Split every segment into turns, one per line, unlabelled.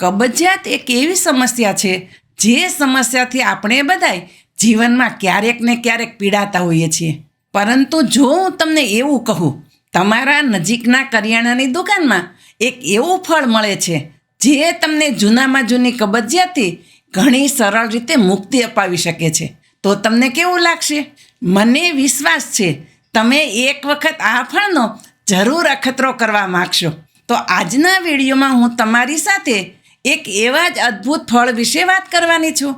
કબજિયાત એક એવી સમસ્યા છે? જે સમસ્યાથી આપણે બધાય જીવનમાં ક્યારેક ને ક્યારેક પીડાતા હોઈએ છીએ. પરંતુ જો હું તમને એવું કહું, તમારા નજીકના કરિયાણાની દુકાનમાં એક એવું ફળ મળે છે, જે તમને જૂનામાં જૂની કબજિયાતથી ઘણી સરળ રીતે મુક્તિ અપાવી શકે છે. તો તમને કેવું લાગશે? મને વિશ્વાસ છે, તમે એક વખત આ ફળનો જરૂર અખતરો કરવા માગશો. તો આજના વિડીયોમાં હું તમારી સાથે એક એવા જ અદ્ભુત ફળ વિશે વાત કરવાની છું.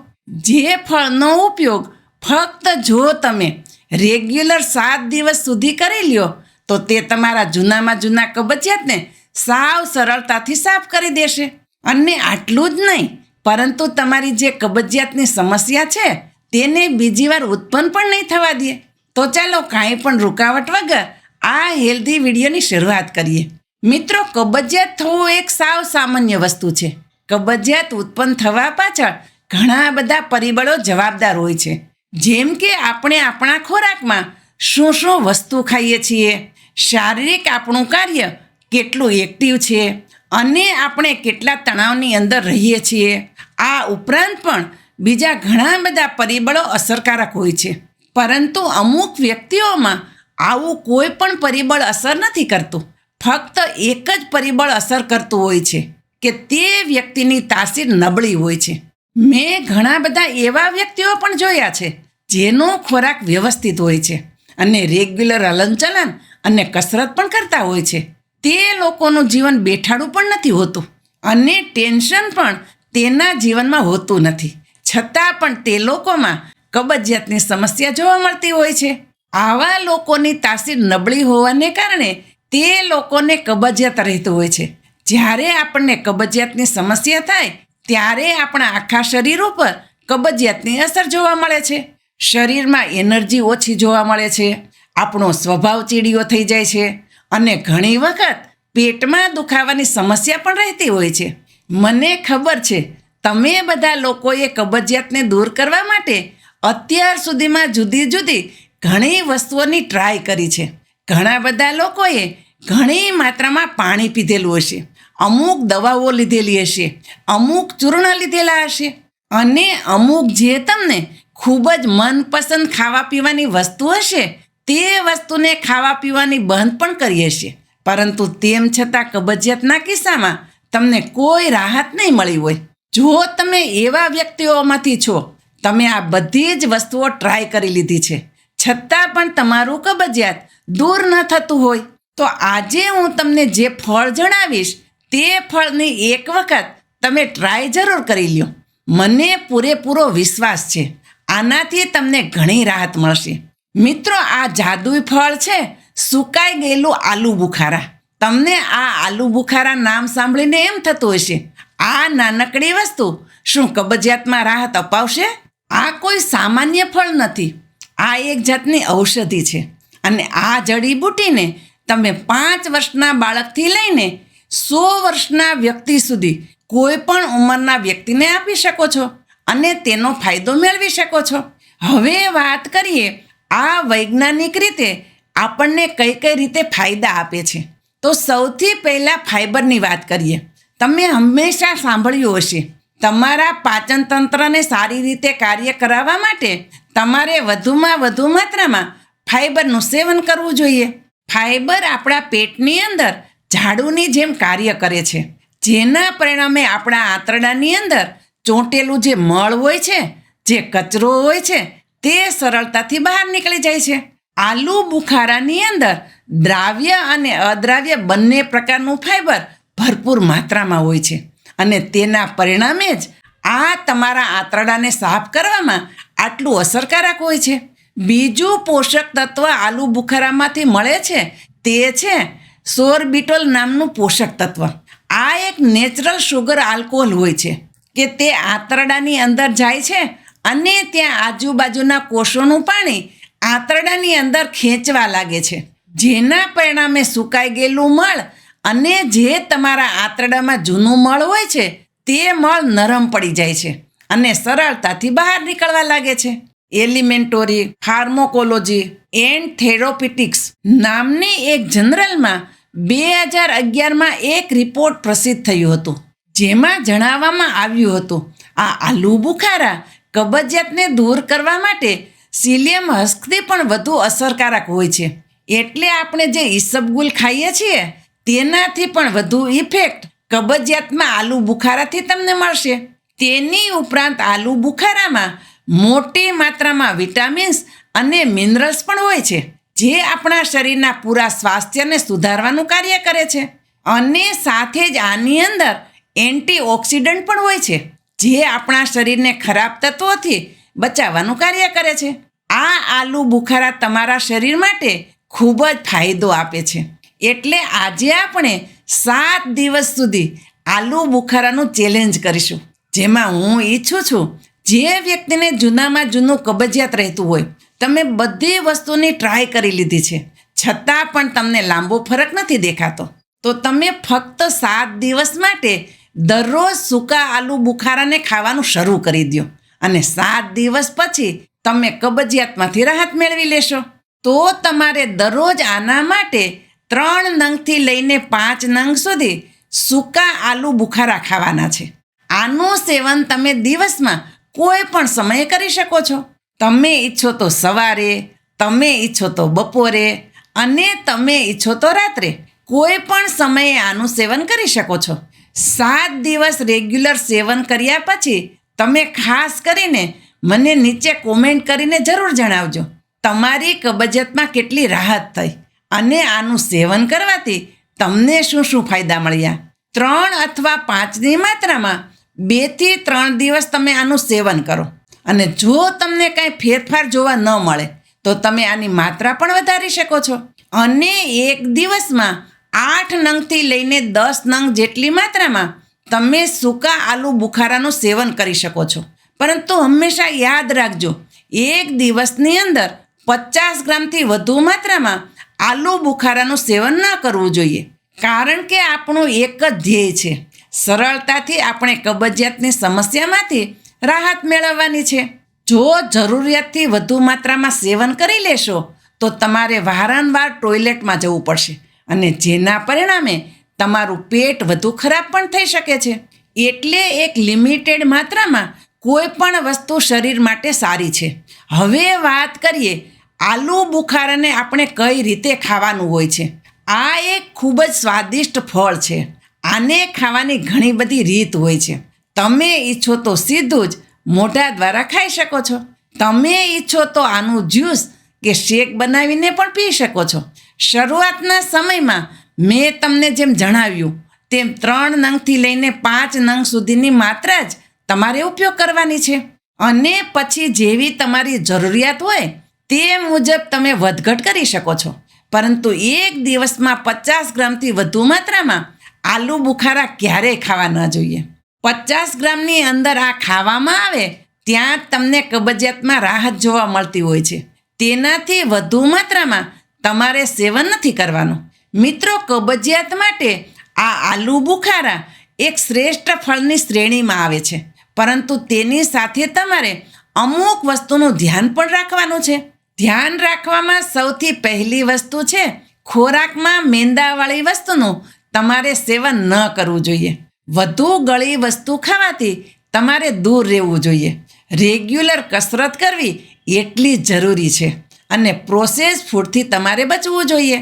જે ફળનો ઉપયોગ ફક્ત જો તમે રેગ્યુલર સાત દિવસ સુધી કરી લ્યો, તો તે તમારા જૂનામાં જૂના કબજિયાતને સાવ સરળતાથી સાફ કરી દેશે. અને આટલું જ નહીં, પરંતુ તમારી જે કબજિયાતની સમસ્યા છે, તેને બીજી વાર ઉત્પન્ન પણ નહીં થવા દે. તો ચાલો કાંઈ પણ રૂકાવટ વગર આ હેલ્ધી વિડીયોની શરૂઆત કરીએ. મિત્રો, કબજિયાત થવું એક સાવ સામાન્ય વસ્તુ છે. કબજિયાત ઉત્પન્ન થવા પાછળ ઘણા બધા પરિબળો જવાબદાર હોય છે. જેમ કે આપણે આપણા ખોરાકમાં શું શું વસ્તુ ખાઈએ છીએ, શારીરિક આપણું કાર્ય કેટલું એક્ટિવ છે, અને આપણે કેટલા તણાવની અંદર રહીએ છીએ, આ ઉપરાંત પણ બીજા ઘણા બધા પરિબળો અસરકારક હોય છે. પરંતુ અમુક વ્યક્તિઓમાં આવું કોઈ પણ પરિબળ અસર નથી કરતું. ફક્ત એક જ પરિબળ અસર કરતું હોય છે. કે તે વ્યક્તિની તાસીર નબળી હોય છે. મેં ઘણા બધા એવા વ્યક્તિઓ પણ જોયા છે, જેનો ખોરાક વ્યવસ્થિત હોય છે અને રેગ્યુલર હલનચલન અને કસરત પણ કરતા હોય છે. તે લોકોનું જીવન બેઠાડું પણ નથી હોતું અને ટેન્શન પણ તેના જીવનમાં હોતું નથી. છતાં પણ તે લોકોમાં કબજિયાતની સમસ્યા જોવા મળતી હોય છે. આવા લોકોની તાસીર નબળી હોવાને કારણે તે લોકોને કબજિયાત રહેતું હોય છે. જ્યારે આપણને કબજિયાતની સમસ્યા થાય, ત્યારે આપણા આખા શરીર ઉપર કબજિયાતની અસર જોવા મળે છે. શરીરમાં એનર્જી ઓછી જોવા મળે છે, આપણો સ્વભાવ ચીડિયો થઈ જાય છે અને ઘણી વખત પેટમાં દુખાવાની સમસ્યા પણ રહેતી હોય છે. મને ખબર છે, તમે બધા લોકોએ કબજિયાતને દૂર કરવા માટે અત્યાર સુધીમાં જુદી જુદી ઘણી વસ્તુઓની ટ્રાય કરી છે. ઘણા બધા લોકોએ ઘણી માત્રામાં પાણી પીધેલું હશે. અમુક દવાઓ લીધેલી હશે, અમુક ચૂર્ણ લીધેલા હશે અને અમુક જે તમને ખૂબ જ મનપસંદ ખાવા પીવાની વસ્તુ હશે, તે વસ્તુને ખાવા પીવાની બંધ પણ કરી હશે. પરંતુ તેમ છતાં કબજિયાતના કિસ્સામાં તમને કોઈ રાહત નહીં મળી હોય. જો તમે એવા વ્યક્તિઓમાંથી છો, તમે આ બધી જ વસ્તુઓ ટ્રાય કરી લીધી છે. છતાં પણ તમારું કબજિયાત દૂર ન થતું હોય. તો આજે હું તમને જે ફળ જણાવીશ તે ફળની એક વખત તમે ટ્રાય જરૂર કરી લ્યો. મને પૂરેપૂરો વિશ્વાસ છે. આનાથી તમને ઘણી રાહત મળશે. મિત્રો, આ જાદુઈ ફળ છે, સુકાઈ ગયેલું આલુ બુખારા. તમને આ આલુ બુખારા નામ સાંભળીને એમ થતું હશે, આ નાનકડી વસ્તુ શું કબજિયાતમાં રાહત અપાવશે? આ કોઈ સામાન્ય ફળ નથી. આ એક જાતની ઔષધિ છે. અને આ જડીબુટીને તમે પાંચ વર્ષના બાળકથી લઈને સો વર્ષના વ્યક્તિ સુધી કોઈ પણ ઉંમરના વ્યક્તિને આપી શકો છો અને તેનો ફાયદો મેળવી શકો છો. હવે વાત કરીએ આ વૈજ્ઞાનિક રીતે આપણને કઈ કઈ રીતે ફાયદા આપે છે. તો સૌથી પહેલાં ફાઈબરની વાત કરીએ. તમે હંમેશા સાંભળ્યું હશે, તમારા પાચન તંત્રને સારી રીતે કાર્ય કરાવવા માટે તમારે વધુમાં વધુ માત્રામાં ફાઈબરનું સેવન કરવું જોઈએ. ફાઈબર આપણા પેટની અંદર ઝાડુની જેમ કાર્ય કરે છે. જેના પરિણામે આપણા આંતરડાની અંદર ચોંટેલું જે મળ હોય છે, જે કચરો હોય છે, તે સરળતાથી બહાર નીકળી જાય છે. આલુ બુખારાની અંદર દ્રાવ્ય અને અદ્રાવ્ય બંને પ્રકારનું ફાઈબર ભરપૂર માત્રામાં હોય છે અને તેના પરિણામે જ આ તમારા આંતરડાને સાફ કરવામાં આટલું અસરકારક હોય છે. બીજું પોષક તત્વ આલુ બુખારામાંથી મળે છે, તે છે સોરબિટોલ નામનું પોષક તત્વ. આ એક નેચરલ શુગર આલ્કોહોલ હોય છે કે તે આંતરડાની અંદર જાય છે અને ત્યાં આજુબાજુના કોષોનું પાણી આંતરડાની અંદર ખેંચવા લાગે છે. જેના પરિણામે સુકાઈ ગયેલું મળ અને જે તમારા આંતરડામાં જૂનું મળ હોય છે તે મળ નરમ પડી જાય છે અને સરળતાથી બહાર નીકળવા લાગે છે. એલિમેન્ટોરી, ફાર્મોકોલોજી એન્ડ થેરોપિટિક્સ નામની એક જનરલમાં બે હજાર અગિયારમાં એક રિપોર્ટ પ્રસિદ્ધ થયું હતું. જેમાં જણાવવામાં આવ્યું હતું, આ આલુ બુખારા કબજિયાતને દૂર કરવા માટે સિલિયમ હસ્કથી પણ વધુ અસરકારક હોય છે. એટલે આપણે જે ઈસબગુલ ખાઈએ છીએ, તેનાથી પણ વધુ ઇફેક્ટ કબજિયાતમાં આલુ બુખારાથી તમને મળશે. તેની ઉપરાંત આલુ બુખારામાં મોટી માત્રામાં વિટામિન્સ અને મિનરલ્સ પણ હોય છે, જે આપણા શરીરના પૂરા સ્વાસ્થ્યને સુધારવાનું કાર્ય કરે છે. અને સાથે જ આની અંદર એન્ટીઓક્સિડન્ટ પણ હોય છે, જે આપણા શરીરને ખરાબ તત્વોથી બચાવવાનું કાર્ય કરે છે. આ આલુ બુખારા તમારા શરીર માટે ખૂબ જ ફાયદો આપે છે. એટલે આજે આપણે સાત દિવસ સુધી આલુ બુખારાનું ચેલેન્જ કરીશું, જેમાં હું ઈચ્છું છું જે વ્યક્તિને જૂનામાં જૂનું કબજિયાત રહેતું હોય, તમે બધી વસ્તુની ટ્રાય કરી લીધી છે. છતાં પણ તમને લાંબો ફરક નથી દેખાતો. તો તમે ફક્ત સાત દિવસ માટે દરરોજ સૂકા આલુ બુખારાને ખાવાનું શરૂ કરી દો અને સાત દિવસ પછી તમે કબજિયાતમાંથી રાહત મેળવી લેશો. તો તમારે દરરોજ આના માટે ત્રણ નંગથી લઈને પાંચ નંગ સુધી સૂકા આલુ બુખારા ખાવાના છે. આનું સેવન તમે દિવસમાં કોઈ પણ સમયે કરી શકો છો. તમે ઈચ્છો તો સવારે, તમે ઈચ્છો તો બપોરે અને તમે ઈચ્છો તો રાત્રે. કોઈ પણ સમયે આનું સેવન કરી શકો છો. સાત દિવસ રેગ્યુલર સેવન કર્યા પછી તમે ખાસ કરીને મને નીચે કોમેન્ટ કરીને જરૂર જણાવજો. તમારી કબજિયાતમાં કેટલી રાહત થઈ અને આનું સેવન કરવાથી તમને શું શું ફાયદા મળ્યા? ત્રણ અથવા પાંચની માત્રામાં બેથી ત્રણ દિવસ તમે આનું સેવન કરો. અને જો તમને કાંઈ ફેરફાર જોવા ન મળે, તો તમે આની માત્રા પણ વધારી શકો છો. અને એક દિવસમાં આઠ નંગથી લઈને દસ નંગ જેટલી માત્રામાં તમે સૂકા આલુ બુખારાનું સેવન કરી શકો છો. પરંતુ હંમેશા યાદ રાખજો, એક દિવસની અંદર પચાસ ગ્રામથી વધુ માત્રામાં આલુ બુખારાનું સેવન ન કરવું જોઈએ. કારણ કે આપણું એક જ ધ્યેય છે. સરળતાથી આપણે કબજિયાતની સમસ્યામાંથી રાહત મેળવવાની છે. જો જરૂરિયાતથી વધુ માત્રામાં સેવન કરી લેશો, તો તમારે વારંવાર ટોયલેટમાં જવું પડશે અને જેના પરિણામે તમારું પેટ વધુ ખરાબ પણ થઈ શકે છે. એટલે એક લિમિટેડ માત્રામાં કોઈ પણ વસ્તુ શરીર માટે સારી છે. હવે વાત કરીએ આલુ બુખારાને આપણે કઈ રીતે ખાવાનું હોય છે. આ એક ખૂબ જ સ્વાદિષ્ટ ફળ છે. આને ખાવાની ઘણી બધી રીત હોય છે. તમે ઈચ્છો તો સીધું જ મોઢા દ્વારા ખાઈ શકો છો. તમે ઈચ્છો તો આનું જ્યુસ કે શેક બનાવીને પણ પી શકો છો. શરૂઆતના સમયમાં મેં તમને જેમ જણાવ્યું, તેમ ત્રણ નંગથી લઈને પાંચ નંગ સુધીની માત્રા જ તમારે ઉપયોગ કરવાની છે. અને પછી જેવી તમારી જરૂરિયાત હોય, તે મુજબ તમે વધઘટ કરી શકો છો. પરંતુ એક દિવસમાં પચાસ ગ્રામથી વધુ માત્રામાં આલુ બુખારા ક્યારેય ખાવા ન જોઈએ? પચાસ ગ્રામની અંદર આ ખાવામાં આવે, ત્યાં તમને કબજિયાતમાં રાહત જોવા મળતી હોય છે. તેનાથી વધુ માત્રામાં તમારે સેવન નથી કરવાનું. મિત્રો, કબજિયાત માટે આ આલુ બુખારા એક શ્રેષ્ઠ ફળની શ્રેણીમાં આવે છે. પરંતુ તેની સાથે તમારે અમુક વસ્તુનું ધ્યાન પણ રાખવાનું છે. ધ્યાન રાખવામાં સૌથી પહેલી વસ્તુ છે ખોરાકમાં મેંદાવાળી વસ્તુનું તમારે સેવન ન કરવું જોઈએ. વધુ ગળી વસ્તુ ખાવાથી તમારે દૂર રહેવું જોઈએ. રેગ્યુલર કસરત કરવી એટલી જરૂરી છે અને પ્રોસેસ ફૂડથી તમારે બચવું જોઈએ.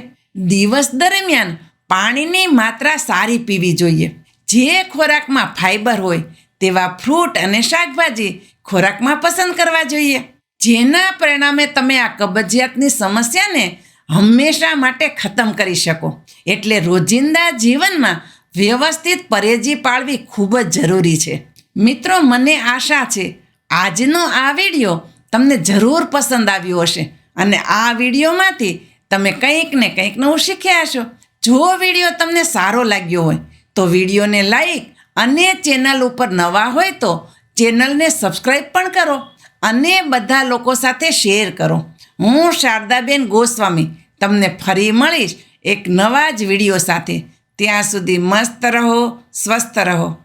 દિવસ દરમિયાન પાણીની માત્રા સારી પીવી જોઈએ. જે ખોરાકમાં ફાઈબર હોય તેવા ફ્રૂટ અને શાકભાજી ખોરાકમાં પસંદ કરવા જોઈએ. જેના પરિણામે તમે આ કબજિયાતની સમસ્યાને હંમેશા માટે ખતમ કરી શકો. એટલે રોજિંદા જીવનમાં વ્યવસ્થિત પરેજી પાળવી ખૂબ જ જરૂરી છે. મિત્રો, મને આશા છે, આજનો આ વીડિયો તમને જરૂર પસંદ આવ્યો હશે અને આ વિડીયોમાંથી તમે કંઈક ને કંઈક નવું શીખ્યા હશો. જો વીડિયો તમને સારો લાગ્યો હોય, તો વિડીયોને લાઈક અને ચેનલ ઉપર નવા હોય તો ચેનલને સબસ્ક્રાઈબ પણ કરો અને બધા લોકો સાથે શેર કરો. હું શારદાબેન ગોસ્વામી તમને ફરી મળીશ એક નવા જ વીડિયો સાથે. ત્યાં સુધી મસ્ત રહો, સ્વસ્થ રહો.